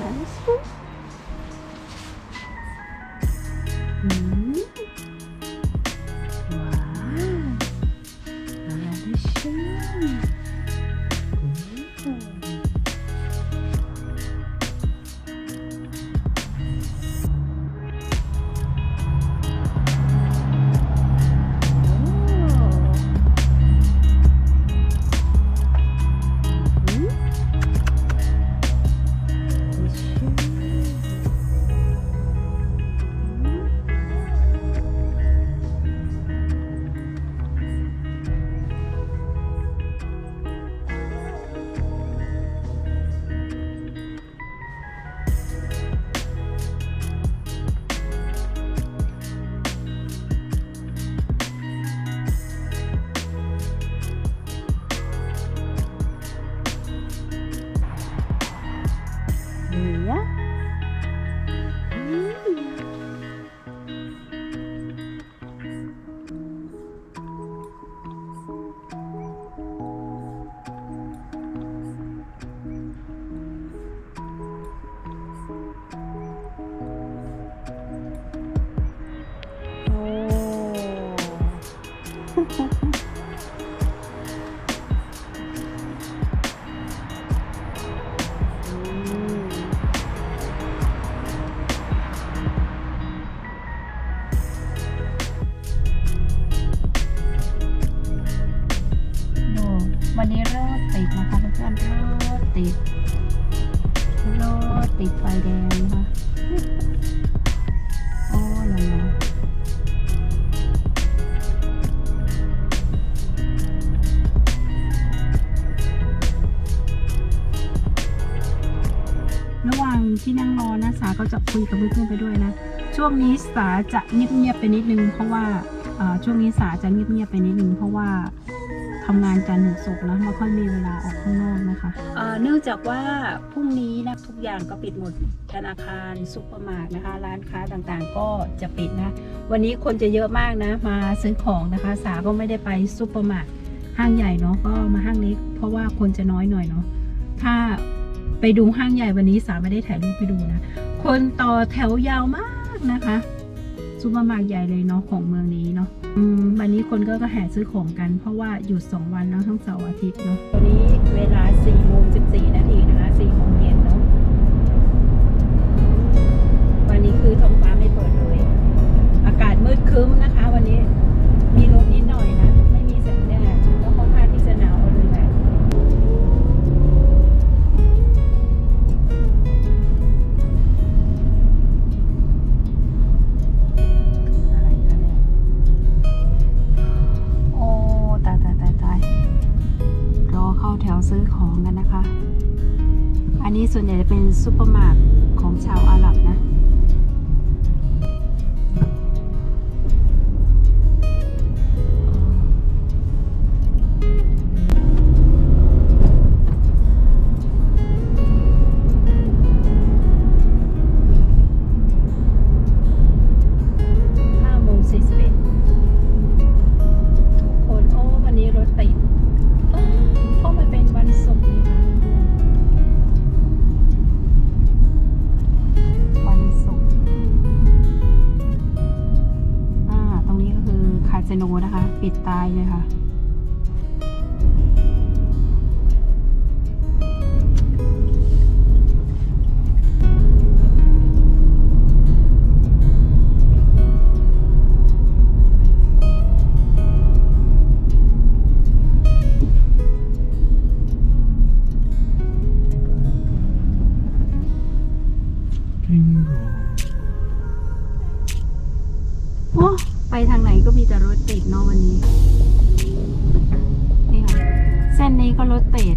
raspo. Hum. Uau! Olha, Mm. ติดรถติดไฟแดงนะคะโอ้ยนะระหว่างที่นั่งรอนะสาก็จะคุยกับเพื่อนๆไปด้วยนะ ช่วงนี้สาจะเงียบๆไปนิดนึง เพราะว่าช่วงนี้สาจะเงียบๆไปนิดนึงเพราะว่า ทำงานจันทร์ถึงศุกร์นะไม่ค่อยมีเวลาออกข้างนอกนะคะเอ่อเนื่องจากว่าพรุ่งนี้นะทุกอย่างก็ปิดหมดธนาคารซุปเปอร์มาร์ทนะคะ ร้านค้าต่างๆ ก็จะปิดนะ วันนี้คนจะเยอะมากนะ มาซื้อของนะคะ สาก็ไม่ได้ไปซุปเปอร์มาร์ทห้างใหญ่เนาะก็มาห้างเล็กเพราะว่าคนจะน้อยหน่อยเนาะถ้าไปดูห้างใหญ่วันนี้สาไม่ได้ถ่ายรูปไปดูนะ คนต่อแถวยาวมากนะคะ ซูเปอร์มาร์ทใหญ่เลยเนาะของเมืองนี้เนาะอืมวันนี้คนก็ก็แห่ซื้อของกัน เพราะว่าหยุดสองวันแล้วทั้งเสาร์อาทิตย์เนาะตอนนี้เวลา4โมง14 นาทีนะคะ4โมงเย็นเนาะวัน ซื้อของกันนะคะ อันนี้ส่วนใหญ่จะเป็นซูเปอร์มาร์ทของชาวอาหรับนะ ก็คือคาสิโนนะคะ ปิดตายเลยค่ะ ไปทางไหนก็มีแต่รถติดเนาะวันนี้ นี่ค่ะ เส้นนี้ก็รถติด